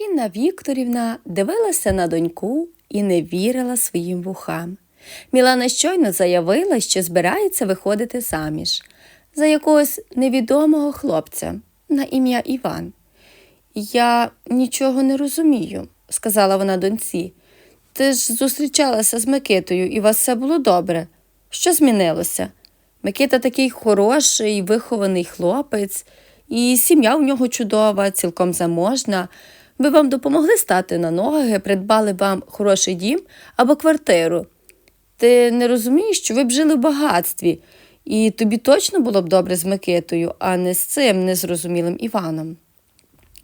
Інна Вікторівна дивилася на доньку і не вірила своїм вухам. Мілана щойно заявила, що збирається виходити заміж за якогось невідомого хлопця на ім'я Іван. Я нічого не розумію, сказала вона доньці. Ти ж зустрічалася з Микитою, і у вас все було добре. Що змінилося? Микита такий хороший, вихований хлопець, і сім'я у нього чудова, цілком заможна. Ви вам допомогли стати на ноги, придбали вам хороший дім або квартиру. Ти не розумієш, що ви б жили в багатстві, і тобі точно було б добре з Микитою, а не з цим незрозумілим Іваном.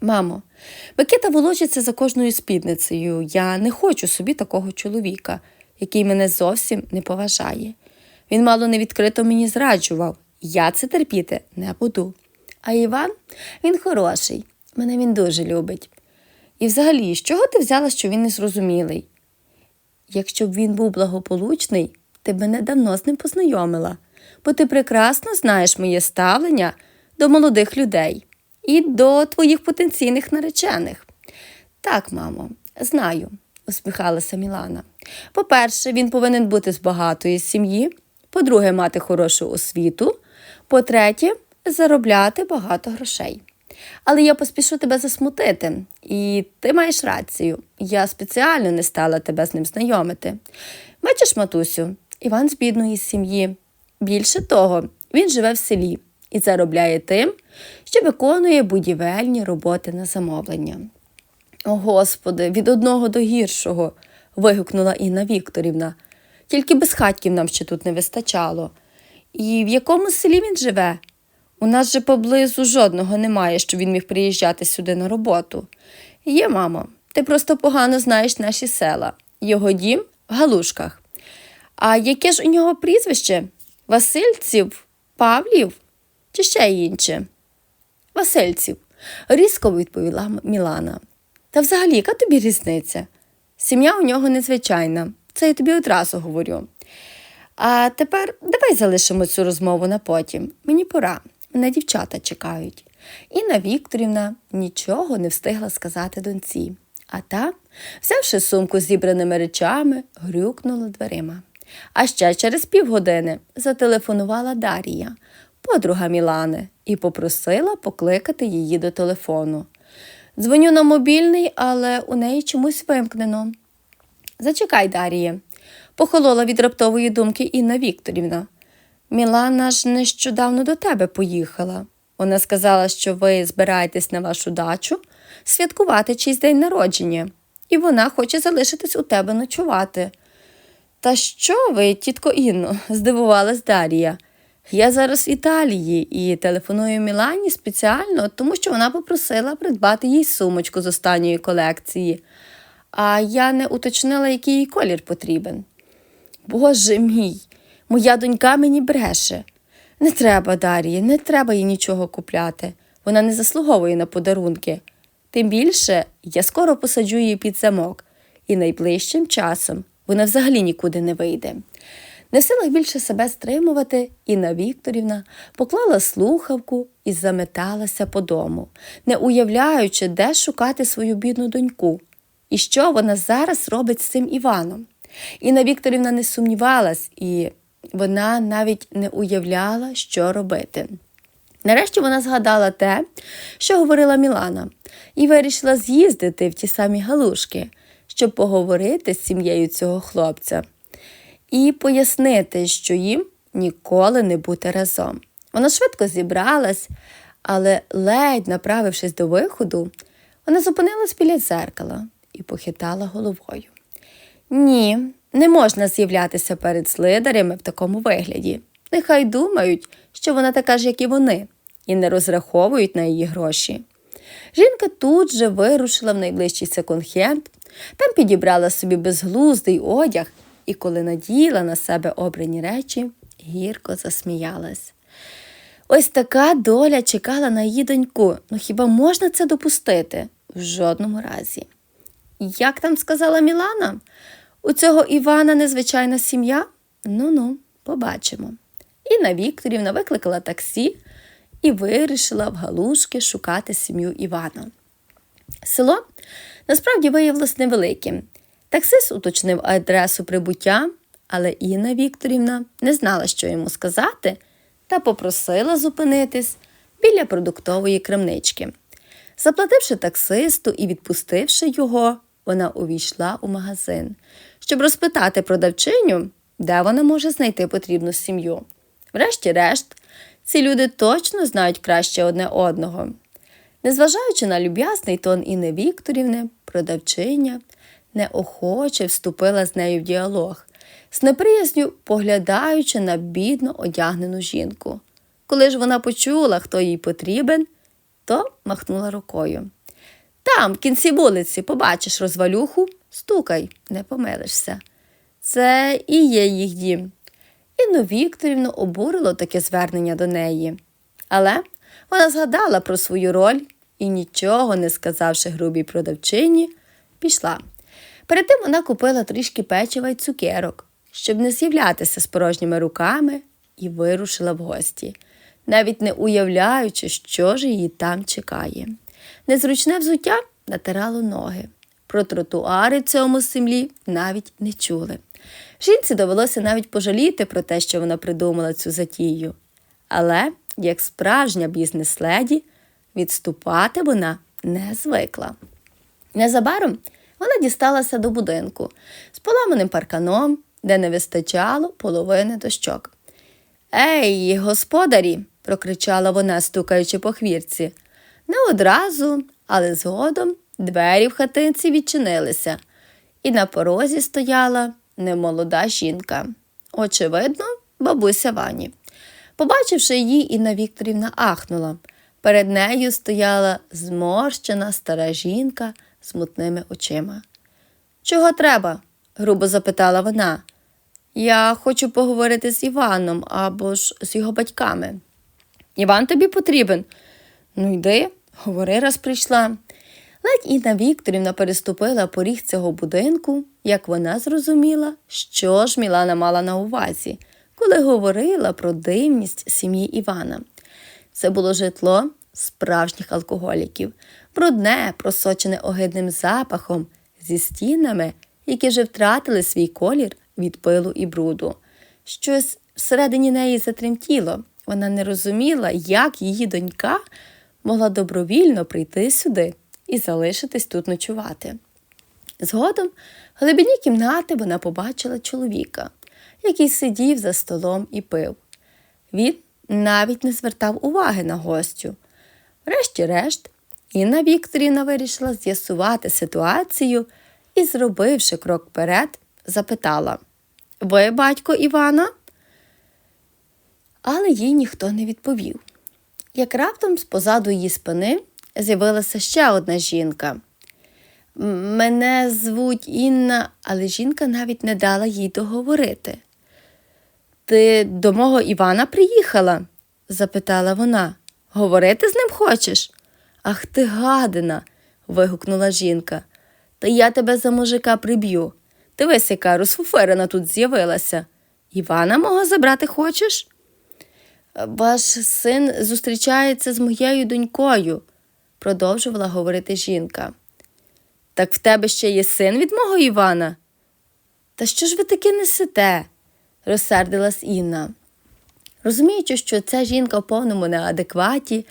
Мамо, Микита волочиться за кожною спідницею. Я не хочу собі такого чоловіка, який мене зовсім не поважає. Він мало не відкрито мені зраджував. Я це терпіти не буду. А Іван він хороший, мене він дуже любить. І взагалі, з чого ти взяла, що він незрозумілий? Якщо б він був благополучний, ти б мене давно з ним познайомила, бо ти прекрасно знаєш моє ставлення до молодих людей і до твоїх потенційних наречених. Так, мамо, знаю, усміхалася Мілана. По-перше, він повинен бути з багатої сім'ї, по-друге, мати хорошу освіту, по-третє, заробляти багато грошей. Але я поспішу тебе засмутити, і ти маєш рацію. Я спеціально не стала тебе з ним знайомити. Бачиш, матусю, Іван з бідної сім'ї. Більше того, він живе в селі і заробляє тим, що виконує будівельні роботи на замовлення. О, Господи, від одного до гіршого. вигукнула Інна Вікторівна. Тільки безхатьків нам ще тут не вистачало. І в якому селі він живе? У нас же поблизу жодного немає, що він міг приїжджати сюди на роботу. Є, мамо, ти просто погано знаєш наші села. Його дім в Галушках. А яке ж у нього прізвище? Васильців, Павлів чи ще інше? Васильців, різко відповіла Мілана. Та взагалі, яка тобі різниця? Сім'я у нього незвичайна, це я тобі одразу говорю. А тепер давай залишимо цю розмову на потім. Мені пора, мене дівчата чекають. Інна Вікторівна нічого не встигла сказати доньці, а та, взявши сумку з зібраними речами, грюкнула дверима. А ще через півгодини зателефонувала Дарія, подруга Мілани, і попросила покликати її до телефону. Дзвоню на мобільний, але у неї чомусь вимкнено. Зачекай, Даріє, похолола від раптової думки Інна Вікторівна. Мілана ж нещодавно до тебе поїхала. Вона сказала, що ви збираєтесь на вашу дачу святкувати чийсь день народження, і вона хоче залишитись у тебе ночувати. Та що ви, тітко Інно, здивувалась Дарія. Я зараз в Італії і телефоную Мілані спеціально, тому що вона попросила придбати їй сумочку з останньої колекції, а я не уточнила, який їй колір потрібен. Боже мій, моя донька мені бреше. Не треба, Дарії, не треба їй нічого купляти. Вона не заслуговує на подарунки. Тим більше я скоро посаджу її під замок, і найближчим часом вона взагалі нікуди не вийде. Не в силах більше себе стримувати, Інна Вікторівна поклала слухавку і заметалася по дому, не уявляючи, де шукати свою бідну доньку і що вона зараз робить з цим Іваном. Інна Вікторівна не сумнівалась, і вона навіть не уявляла, що робити. Нарешті вона згадала те, що говорила Мілана, і вирішила з'їздити в ті самі галушки, щоб поговорити з сім'єю цього хлопця і пояснити, що їм ніколи не бути разом. Вона швидко зібралась, але, ледь направившись до виходу, вона зупинилась біля дзеркала і похитала головою. Ні, не можна з'являтися перед слидарями в такому вигляді. Нехай думають, що вона така ж, як і вони, і не розраховують на її гроші. Жінка тут же вирушила в найближчий секонд-хенд, там підібрала собі безглуздий одяг і, коли наділа на себе обрані речі, гірко засміялась. Ось така доля чекала на її доньку. Ну хіба можна це допустити? В жодному разі. Як там сказала Мілана? У цього Івана незвичайна сім'я? Ну ну, побачимо. Інна Вікторівна викликала таксі і вирішила в галушки шукати сім'ю Івана. Село насправді виявилось невеликим. Таксист уточнив адресу прибуття, але Інна Вікторівна не знала, що йому сказати, та попросила зупинитись біля продуктової крамнички. Заплативши таксисту і відпустивши його, вона увійшла у магазин, щоб розпитати продавчиню, де вона може знайти потрібну сім'ю. Врешті-решт, ці люди точно знають краще одне одного. Незважаючи на люб'язний тон Інни Вікторівни, продавчиня неохоче вступила з нею в діалог, з неприязню поглядаючи на бідно одягнену жінку. Коли ж вона почула, хто їй потрібен, то махнула рукою. Там, в кінці вулиці, побачиш розвалюху, стукай, не помилишся. Це і є їх дім. Інну Вікторівну обурило таке звернення до неї. Але вона згадала про свою роль і, нічого не сказавши грубій продавчині, пішла. Перед тим вона купила трішки печива й цукерок, щоб не з'являтися з порожніми руками, і вирушила в гості, навіть не уявляючи, що ж її там чекає. Незручне взуття натирало ноги. Про тротуари в цьому землі навіть не чули. Жінці довелося навіть пожаліти про те, що вона придумала цю затію. Але, як справжня бізнес-леді, відступати вона не звикла. Незабаром вона дісталася до будинку з поламаним парканом, де не вистачало половини дощок. Ей, господарі, прокричала вона, стукаючи по хвірці. Не одразу, але згодом двері в хатинці відчинилися, і на порозі стояла немолода жінка. Очевидно, бабуся Вані. Побачивши її, Інна Вікторівна ахнула. Перед нею стояла зморщена стара жінка з мутними очима. Чого треба? грубо запитала вона. Я хочу поговорити з Іваном або ж з його батьками. Іван тобі потрібен. Ну, йди, говори, раз прийшла. Ледь Інна Вікторівна переступила поріг цього будинку, як вона зрозуміла, що ж Мілана мала на увазі, коли говорила про дивність сім'ї Івана. Це було житло справжніх алкоголіків, брудне, просочене огидним запахом, зі стінами, які вже втратили свій колір від пилу і бруду. Щось всередині неї затремтіло. Вона не розуміла, як її донька могла добровільно прийти сюди і залишитись тут ночувати. Згодом, в глибині кімнати вона побачила чоловіка, який сидів за столом і пив. Він навіть не звертав уваги на гостю. Врешті-решт, Інна Вікторівна вирішила з'ясувати ситуацію і, зробивши крок вперед, запитала Ви батько Івана? Але їй ніхто не відповів. Як раптом з-позаду її спини з'явилася ще одна жінка. Мене звуть Інна, але жінка навіть не дала їй договорити. Ти до мого Івана приїхала? запитала вона. Говорити з ним хочеш? Ах ти гадина. вигукнула жінка. Та я тебе за мужика приб'ю. Дивись, яка розфуферена тут з'явилася. Івана мого забрати хочеш? Ваш син зустрічається з моєю донькою, продовжувала говорити жінка. Так в тебе ще є син від мого Івана? Та що ж ви таки несете? розсердилась Інна. Розуміючи, що ця жінка в повному неадекваті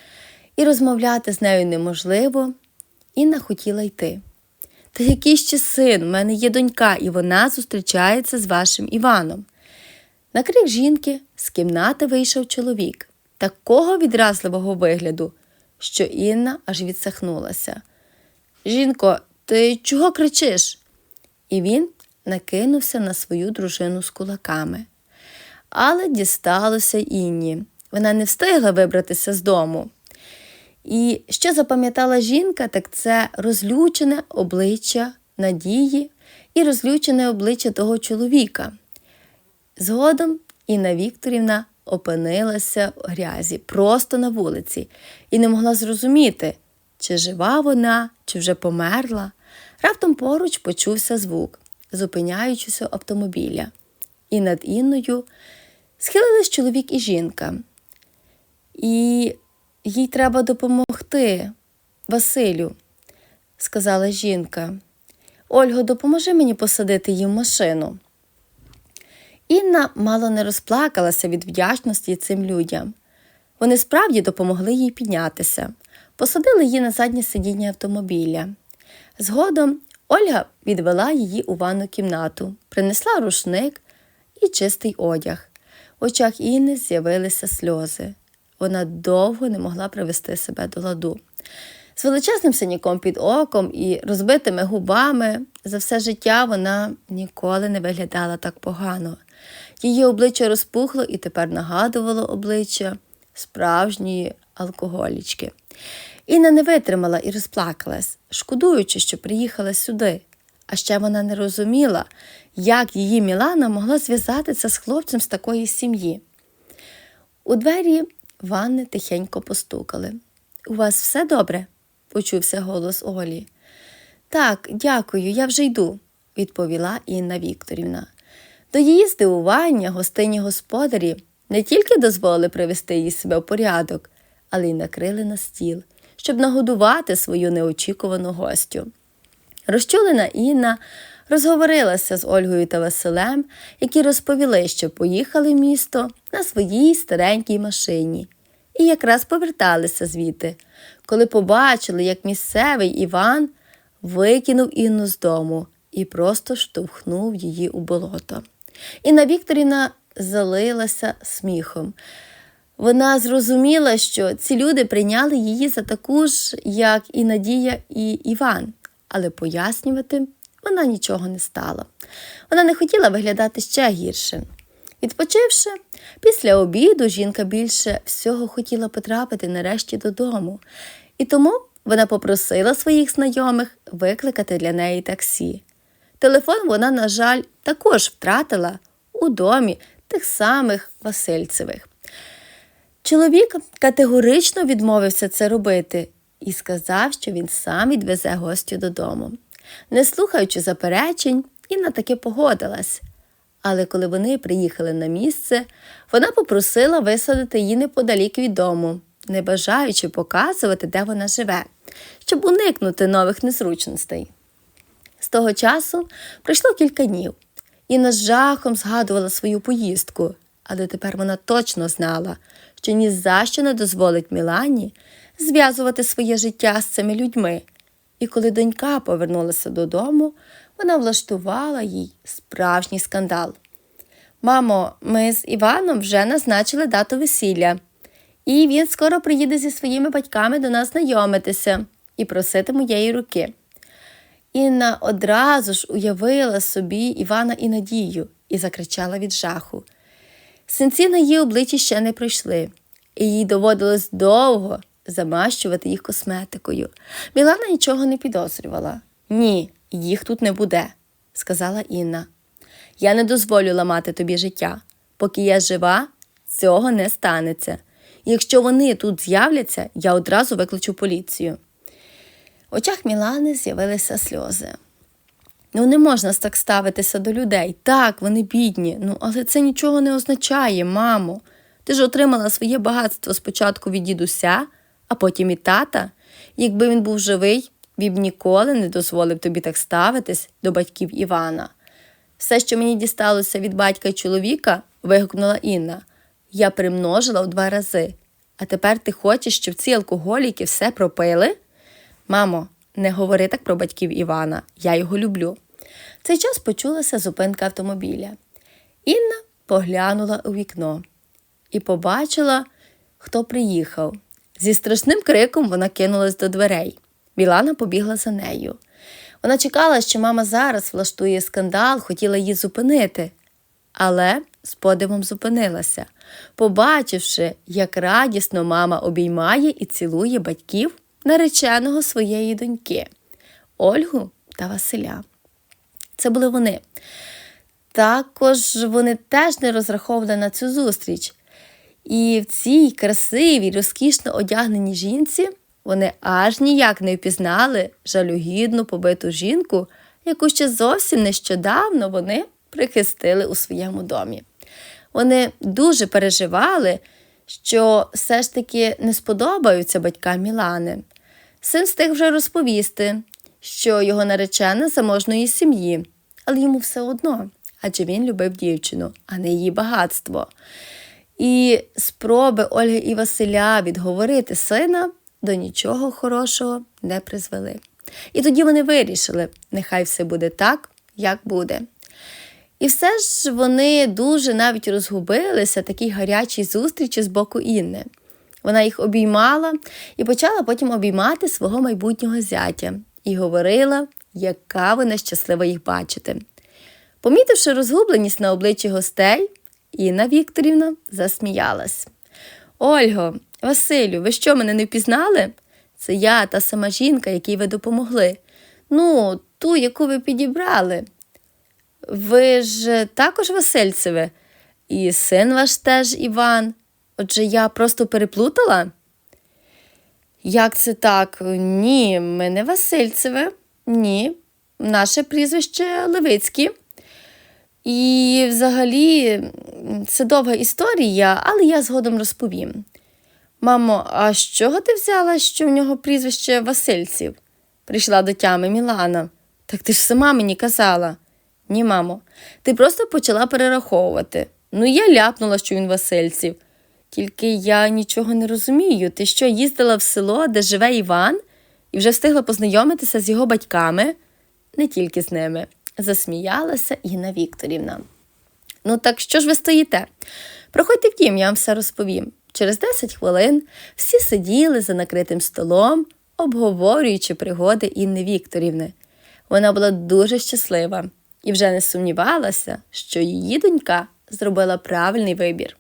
і розмовляти з нею неможливо, Інна хотіла йти. Та який ще син? У мене є донька, і вона зустрічається з вашим Іваном. На крик жінки з кімнати вийшов чоловік, такого відразливого вигляду, що Інна аж відсахнулася. Жінко, ти чого кричиш? І він накинувся на свою дружину з кулаками. Але дісталося Інні. Вона не встигла вибратися з дому. І що запам'ятала жінка, так це розлючене обличчя Надії і розлючене обличчя того чоловіка. Згодом Інна Вікторівна опинилася в грязі просто на вулиці і не могла зрозуміти, чи жива вона, чи вже померла. Раптом поруч почувся звук, зупиняючися автомобіля. І над Інною схилились чоловік і жінка. І їй треба допомогти, Василю. сказала жінка. Ольго, допоможи мені посадити в машину. Інна мало не розплакалася від вдячності цим людям. Вони справді допомогли їй піднятися, посадили її на заднє сидіння автомобіля. Згодом Ольга відвела її у ванну кімнату, принесла рушник і чистий одяг. В очах Інни з'явилися сльози. Вона довго не могла привести себе до ладу. З величезним синяком під оком і розбитими губами за все життя вона ніколи не виглядала так погано. Її обличчя розпухло і тепер нагадувало обличчя справжньої алкоголічки. Інна не витримала і розплакалась, шкодуючи, що приїхала сюди. А ще вона не розуміла, як її Мілана могла зв'язатися з хлопцем з такої сім'ї. У двері ванни тихенько постукали. У вас все добре? почувся голос Олі. Так, дякую, я вже йду, відповіла Інна Вікторівна. До її здивування гостині господарі не тільки дозволили привести її себе в порядок, але й накрили на стіл, щоб нагодувати свою неочікувану гостю. Розчулена Інна розговорилася з Ольгою та Василем, які розповіли, що поїхали в місто на своїй старенькій машині і якраз поверталися звідти, коли побачили, як місцевий Іван викинув Інну з дому і просто штовхнув її у болото. Інна Вікторівна залилася сміхом. Вона зрозуміла, що ці люди прийняли її за таку ж, як і Надія і Іван, але пояснювати вона нічого не стала. Вона не хотіла виглядати ще гірше. Відпочивши, після обіду жінка більше всього хотіла потрапити нарешті додому, і тому вона попросила своїх знайомих викликати для неї таксі. Телефон вона, на жаль, також втратила у домі тих самих Васильцевих. Чоловік категорично відмовився це робити і сказав, що він сам відвезе гостю додому. Не слухаючи заперечень, Інна таки погодилась. Але коли вони приїхали на місце, вона попросила висадити її неподалік від дому, не бажаючи показувати, де вона живе, щоб уникнути нових незручностей. З того часу пройшло кілька днів, Інна з жахом згадувала свою поїздку, але тепер вона точно знала, що ні за що не дозволить Мілані зв'язувати своє життя з цими людьми. І коли донька повернулася додому, вона влаштувала їй справжній скандал. Мамо, ми з Іваном вже назначили дату весілля, і він скоро приїде зі своїми батьками до нас знайомитися і просити моєї руки. Інна одразу ж уявила собі Івана і Надію і закричала від жаху. Синці на її обличчі ще не пройшли, і їй доводилось довго замащувати їх косметикою. Мілана нічого не підозрювала. Ні, їх тут не буде, сказала Інна. Я не дозволю ламати тобі життя. Поки я жива, цього не станеться. Якщо вони тут з'являться, я одразу викличу поліцію. Очах Мілани з'явилися сльози. Ну, не можна так ставитися до людей. Так, вони бідні, ну, але це нічого не означає, мамо. Ти ж отримала своє багатство спочатку від дідуся, а потім і тата. Якби він був живий, він б ніколи не дозволив тобі так ставитись до батьків Івана. Все, що мені дісталося від батька й чоловіка, вигукнула Інна, я примножила в два рази. А тепер ти хочеш, щоб ці алкоголіки все пропили? Мамо, не говори так про батьків Івана, я його люблю. В цей час почулася зупинка автомобіля. Інна поглянула у вікно і побачила, хто приїхав. Зі страшним криком вона кинулась до дверей. Мілана побігла за нею. Вона чекала, що мама зараз влаштує скандал, хотіла її зупинити, але з подивом зупинилася, побачивши, як радісно мама обіймає і цілує батьків нареченого своєї доньки Ольгу та Василя. Це були вони. Також вони теж не розраховували на цю зустріч. І в цій красивій, розкішно одягненій жінці вони аж ніяк не впізнали жалюгідну побиту жінку, яку ще зовсім нещодавно вони прихистили у своєму домі. Вони дуже переживали, що все ж таки не сподобаються батькам Мілани. Син встиг вже розповісти, що його наречена заможної сім'ї, але йому все одно, адже він любив дівчину, а не її багатство. І спроби Ольги і Василя відговорити сина до нічого хорошого не призвели. І тоді вони вирішили, нехай все буде так, як буде. І все ж вони дуже навіть розгубилися такій гарячій зустрічі з боку Інни. Вона їх обіймала і почала потім обіймати свого майбутнього зятя і говорила, яка вона щаслива їх бачити. Помітивши розгубленість на обличчі гостей, Інна Вікторівна засміялась. Ольго, Василю, ви що мене не впізнали? Це я, та сама жінка, якій ви допомогли. Ну, ту, яку ви підібрали. Ви ж також Васильцеве, і син ваш теж Іван. Отже, я просто переплутала? Як це так? Ні, ми не Васильцеве. Ні. Наше прізвище Левицькі. І взагалі це довга історія, але я згодом розповім. Мамо, а з чого ти взяла, що в нього прізвище Васильців? Прийшла до тями Мілана. Так ти ж сама мені казала. Ні, мамо, ти просто почала перераховувати. Ну, я ляпнула, що він Васильців. Тільки я нічого не розумію. Ти що, їздила в село, де живе Іван, і вже встигла познайомитися з його батьками? Не тільки з ними, засміялася Інна Вікторівна. Ну, так що ж ви стоїте? Проходьте в дім, я вам все розповім. Через 10 хвилин всі сиділи за накритим столом, обговорюючи пригоди Інни Вікторівни. Вона була дуже щаслива і вже не сумнівалася, що її донька зробила правильний вибір.